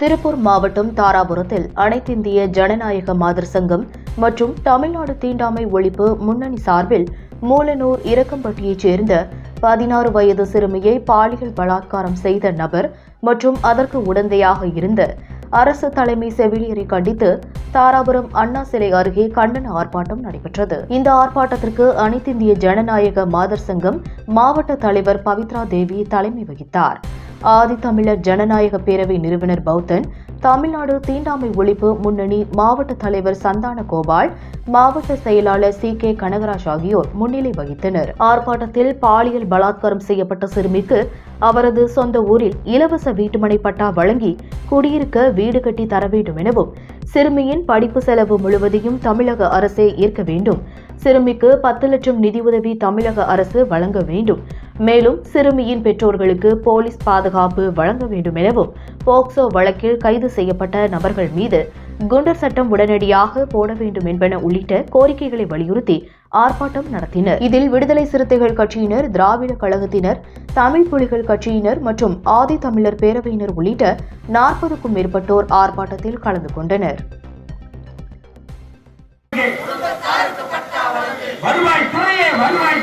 திருப்பூர் மாவட்டம் தாராபுரத்தில் அனைத்திந்திய ஜனநாயக மாதர் சங்கம் மற்றும் தமிழ்நாடு தீண்டாமை ஒழிப்பு முன்னணி சார்பில் மூலனூர் இரக்கம்பட்டியைச் சேர்ந்த பதினாறு வயது சிறுமியை பாலியல் பலாத்காரம் செய்த நபர் மற்றும் அதற்கு உடந்தையாக இருந்த அரசு தலைமை செவிலியரை கண்டித்து தாராபுரம் அண்ணா சிலை அருகே கண்டன ஆர்ப்பாட்டம் நடைபெற்றது. இந்த ஆர்ப்பாட்டத்திற்கு அனைத்திந்திய ஜனநாயக மாதர் சங்கம் மாவட்ட தலைவர் பவித்ரா தேவி தலைமை வகித்தார். ஆதித்தமிழர் ஜனநாயக பேரவை நிறுவனர் பௌத்தன் தமிழ்நாடு தீண்டாமை ஒழிப்பு முன்னணி மாவட்ட தலைவர் சந்தான கோபால் மாவட்ட செயலாளர் சி கே கனகராஜ் ஆகியோர் முன்னிலை வகித்தனர். ஆர்ப்பாட்டத்தில் பாலியல் பலாத்காரம் செய்யப்பட்ட சிறுமிக்கு அவரது சொந்த ஊரில் இலவச வீட்டுமனை பட்டா வழங்கி குடியிருக்க வீடு கட்டி தர வேண்டும் எனவும் சிறுமியின் படிப்பு செலவு முழுவதையும் தமிழக அரசே ஏற்க வேண்டும். சிறுமிக்கு பத்து லட்சம் நிதியுதவி தமிழக அரசு வழங்க வேண்டும். மேலும் சிறுமியின் பெற்றோர்களுக்கு போலீஸ் பாதுகாப்பு வழங்க வேண்டும் எனவும் போக்சோ வழக்கில் கைது செய்யப்பட்ட நபர்கள் மீது குண்டர் சட்டம் உடனடியாக போட வேண்டும் என்பன உள்ளிட்ட கோரிக்கைகளை வலியுறுத்தி ஆர்ப்பாட்டம் நடத்தினர். இதில் விடுதலை சிறுத்தைகள் கட்சியினர் திராவிட கழகத்தினர் தமிழ் புலிகள் கட்சியினர் மற்றும் ஆதி தமிழர் பேரவையினர் உள்ளிட்ட நாற்பதுக்கும் மேற்பட்டோர் ஆர்ப்பாட்டத்தில் கலந்து கொண்டனர். வருவாய் துறையே வருவாய்.